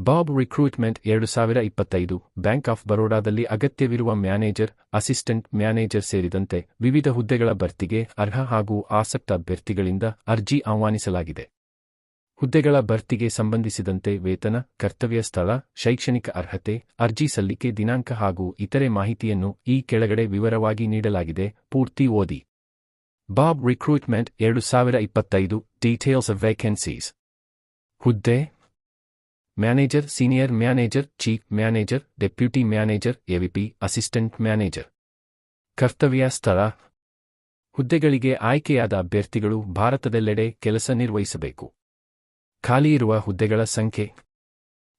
Bob recruitment ಎರಡು ಸಾವಿರ ಇಪ್ಪತ್ತೈದು ಬ್ಯಾಂಕ್ ಆಫ್ ಬರೋಡಾದಲ್ಲಿ ಅಗತ್ಯವಿರುವ ಮ್ಯಾನೇಜರ್, ಅಸಿಸ್ಟೆಂಟ್ ಮ್ಯಾನೇಜರ್ ಸೇರಿದಂತೆ ವಿವಿಧ ಹುದ್ದೆಗಳ ಭರ್ತಿಗೆ ಅರ್ಹ ಹಾಗೂ ಆಸಕ್ತ ಅಭ್ಯರ್ಥಿಗಳಿಂದ ಅರ್ಜಿ ಆಹ್ವಾನಿಸಲಾಗಿದೆ. ಹುದ್ದೆಗಳ ಭರ್ತಿಗೆ ಸಂಬಂಧಿಸಿದಂತೆ ವೇತನ, ಕರ್ತವ್ಯ ಸ್ಥಳ, ಶೈಕ್ಷಣಿಕ ಅರ್ಹತೆ, ಅರ್ಜಿ ಸಲ್ಲಿಕೆ ದಿನಾಂಕ ಹಾಗೂ ಇತರೆ ಮಾಹಿತಿಯನ್ನು ಈ ಕೆಳಗಡೆ ವಿವರವಾಗಿ ನೀಡಲಾಗಿದೆ. ಪೂರ್ತಿ ಓದಿ. ಬಾಬ್ ರಿಕ್ರೂಟ್ಮೆಂಟ್ ಎರಡು ಸಾವಿರ ಇಪ್ಪತ್ತೈದು ಡೀಟೇಲ್ಸ್ ವೇಕೆನ್ಸೀಸ್. ಹುದ್ದೆ manager senior manager chief manager deputy manager AVP assistant manager ಕರ್ತವ್ಯ ಸ್ಥಳ ಹುದ್ದೆಗಳಿಗೆ ಆಯ್ಕೆಯಾದ ಅಭ್ಯರ್ಥಿಗಳು ಭಾರತದೆಲ್ಲೆಡೆ ಕೆಲಸ ನಿರ್ವಹಿಸಬೇಕು. ಖಾಲಿಯಿರುವ ಹುದ್ದೆಗಳ ಸಂಖ್ಯೆ.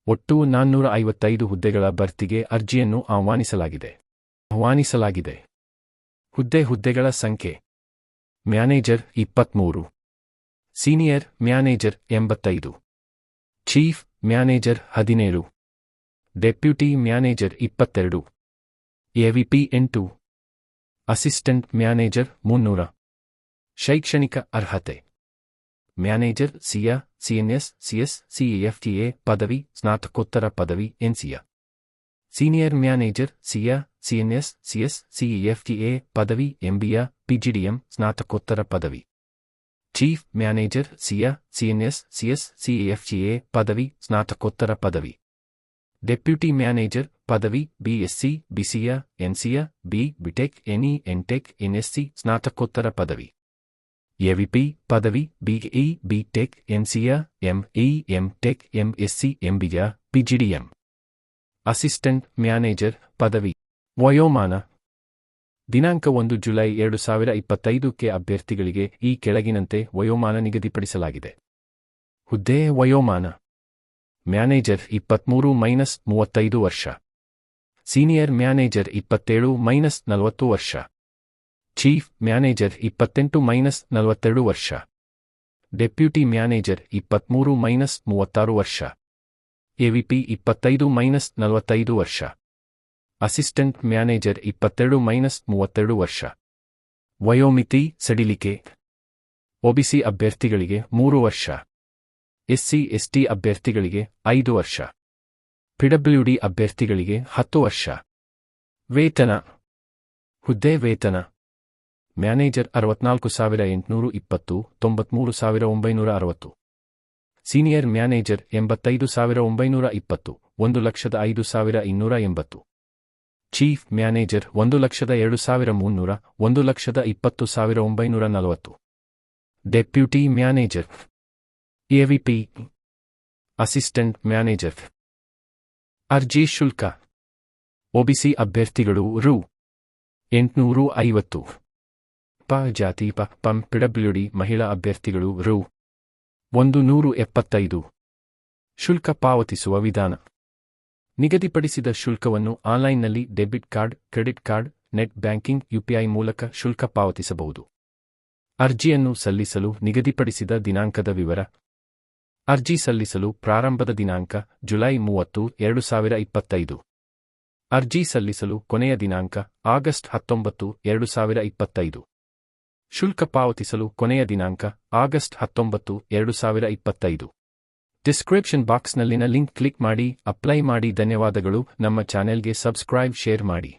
ಒಟ್ಟು ನಾನ್ನೂರ ಐವತ್ತೈದು ಹುದ್ದೆಗಳ ಭರ್ತಿಗೆ ಅರ್ಜಿಯನ್ನು ಆಹ್ವಾನಿಸಲಾಗಿದೆ. ಆಹ್ವಾನಿಸಲಾಗಿದೆ. ಹುದ್ದೆ ಹುದ್ದೆಗಳ ಸಂಖ್ಯೆ. ಮ್ಯಾನೇಜರ್ ಇಪ್ಪತ್ಮೂರು. ಸೀನಿಯರ್ ಮ್ಯಾನೇಜರ್ ಎಂಬತ್ತೈದು. ಚೀಫ್ ಮ್ಯಾನೇಜರ್ ಹದಿನೇಳು. ಡೆಪ್ಯೂಟಿ ಮ್ಯಾನೇಜರ್ ಇಪ್ಪತ್ತೆರಡು. ಎವಿಪಿ ಎಂಟು. ಅಸಿಸ್ಟೆಂಟ್ ಮ್ಯಾನೇಜರ್ ಮುನ್ನೂರ. ಶೈಕ್ಷಣಿಕ ಅರ್ಹತೆ. ಮ್ಯಾನೇಜರ್ ಸಿಯ ಸಿಎನ್ಎಸ್, ಸಿಎಸ್ ಸಿಎಫ್ಟಿಎ ಪದವಿ, ಸ್ನಾತಕೋತ್ತರ ಪದವಿ MCA senior manager CA CNS, CS CEFTA ಪದವಿ ಎಂಬಿಯ ಪಿಜಿಡಿಎಂ, ಸ್ನಾತಕೋತ್ತರ ಪದವಿ. Chief manager CA CNS CS CFGA ಪದವಿ ಸ್ನಾತಕೋತ್ತರ ಪದವಿ ಡೆಪ್ಯೂಟಿ ಮ್ಯಾನೇಜರ್ ಪದವಿ BSc BCA MCA B BTech ME MTech MSc ಸ್ನಾತಕೋತ್ತರ ಪದವಿ ಎವಿಪಿ ಪದವಿ BE BTech MCA ME MTech MSc MBA PGDM assistant manager ಪದವಿ ವಯೋಮಾನ ದಿನಾಂಕ ಒಂದು ಜುಲೈ ಎರಡು ಸಾವಿರ ಇಪ್ಪತ್ತೈದಕ್ಕೆ ಅಭ್ಯರ್ಥಿಗಳಿಗೆ ಈ ಕೆಳಗಿನಂತೆ ವಯೋಮಾನ ನಿಗದಿಪಡಿಸಲಾಗಿದೆ. ಹುದ್ದೆ ವಯೋಮಾನ. ಮ್ಯಾನೇಜರ್ ಇಪ್ಪತ್ಮೂರು ಮೈನಸ್ ಮೂವತ್ತೈದು ವರ್ಷ. ಸೀನಿಯರ್ ಮ್ಯಾನೇಜರ್ ಇಪ್ಪತ್ತೇಳು ಮೈನಸ್ ನಲವತ್ತು ವರ್ಷ. ಚೀಫ್ ಮ್ಯಾನೇಜರ್ ಇಪ್ಪತ್ತೆಂಟು ಮೈನಸ್ ನಲವತ್ತೆರಡು ವರ್ಷ. ಡೆಪ್ಯೂಟಿ ಮ್ಯಾನೇಜರ್ ಇಪ್ಪತ್ಮೂರು ಮೈನಸ್ ಮೂವತ್ತಾರು ವರ್ಷ. ಎವಿಪಿ ಇಪ್ಪತ್ತೈದು ಮೈನಸ್ ನಲವತ್ತೈದು ವರ್ಷ. ಅಸಿಸ್ಟೆಂಟ್ ಮ್ಯಾನೇಜರ್ ಇಪ್ಪತ್ತೆರಡು ಮೈನಸ್ ಮೂವತ್ತೆರಡು ವರ್ಷ. ವಯೋಮಿತಿ ಸಡಿಲಿಕೆ. ಒಬಿಸಿ ಅಭ್ಯರ್ಥಿಗಳಿಗೆ ಮೂರು ವರ್ಷ. ಎಸ್ಸಿ, ಎಸ್ಟಿ ಅಭ್ಯರ್ಥಿಗಳಿಗೆ ಐದು ವರ್ಷ. ಪಿಡಬ್ಲ್ಯೂಡಿ ಅಭ್ಯರ್ಥಿಗಳಿಗೆ ಹತ್ತು ವರ್ಷ. ವೇತನ. ಹುದ್ದೆ ವೇತನ. ಮ್ಯಾನೇಜರ್ ಅರವತ್ನಾಲ್ಕು ಸಾವಿರ ಎಂಟುನೂರು ಇಪ್ಪತ್ತು, ತೊಂಬತ್ಮೂರು ಸಾವಿರ ಒಂಬೈನೂರ ಅರವತ್ತು. ಸೀನಿಯರ್ ಮ್ಯಾನೇಜರ್ ಎಂಬತ್ತೈದು ಸಾವಿರ ಒಂಬೈನೂರ ಇಪ್ಪತ್ತು, ಒಂದು ಲಕ್ಷದ ಐದು ಸಾವಿರ ಇನ್ನೂರ ಎಂಬತ್ತು. ಚೀಫ್ ಮ್ಯಾನೇಜರ್ ಒಂದು ಲಕ್ಷದ ಎರಡು ಸಾವಿರ ಮುನ್ನೂರ, ಒಂದು ಲಕ್ಷದ ಇಪ್ಪತ್ತು ಸಾವಿರ ಒಂಬೈನೂರ ನಲವತ್ತು. Deputy manager. AVP assistant manager. ಅರ್ಜಿ ಶುಲ್ಕ. ಒಬಿಸಿ ಅಭ್ಯರ್ಥಿಗಳು ರು. ಎಂಟುನೂರು ಐವತ್ತು. ಪ ಜಾತಿ ಪ ಪಂ ಪಿಡಬ್ಲ್ಯೂಡಿ ಮಹಿಳಾ ಅಭ್ಯರ್ಥಿಗಳು ರು. ಒಂದು ನೂರು ಎಪ್ಪತ್ತೈದು. ಶುಲ್ಕ ಪಾವತಿಸುವ ವಿಧಾನ. ನಿಗದಿಪಡಿಸಿದ ಶುಲ್ಕವನ್ನು ಆನ್ಲೈನ್ನಲ್ಲಿ debit card, credit card, net banking UPI ಮೂಲಕ ಶುಲ್ಕ ಪಾವತಿಸಬಹುದು. ಅರ್ಜಿಯನ್ನು ಸಲ್ಲಿಸಲು ನಿಗದಿಪಡಿಸಿದ ದಿನಾಂಕದ ವಿವರ. ಅರ್ಜಿ ಸಲ್ಲಿಸಲು ಪ್ರಾರಂಭದ ದಿನಾಂಕ ಜುಲೈ ಮೂವತ್ತು, ಎರಡು ಸಾವಿರ ಇಪ್ಪತ್ತೈದು. ಅರ್ಜಿ ಸಲ್ಲಿಸಲು ಕೊನೆಯ ದಿನಾಂಕ ಆಗಸ್ಟ್ ಹತ್ತೊಂಬತ್ತು, ಎರಡು ಸಾವಿರ ಇಪ್ಪತ್ತೈದು. ಶುಲ್ಕ ಪಾವತಿಸಲು ಕೊನೆಯ ದಿನಾಂಕ ಆಗಸ್ಟ್ ಹತ್ತೊಂಬತ್ತು, ಎರಡು ಸಾವಿರ ಇಪ್ಪತ್ತೈದು. ಡಿಸ್ಕ್ರಿಪ್ಷನ್ ಬಾಕ್ಸ್ನಲ್ಲಿನ ಲಿಂಕ್ ಕ್ಲಿಕ್ ಮಾಡಿ ಅಪ್ಲೈ ಮಾಡಿ ಧನ್ಯವಾದಗಳು. ನಮ್ಮ ಚಾನೆಲ್ಗೆ ಸಬ್ಸ್ಕ್ರೈಬ್ ಶೇರ್ ಮಾಡಿ.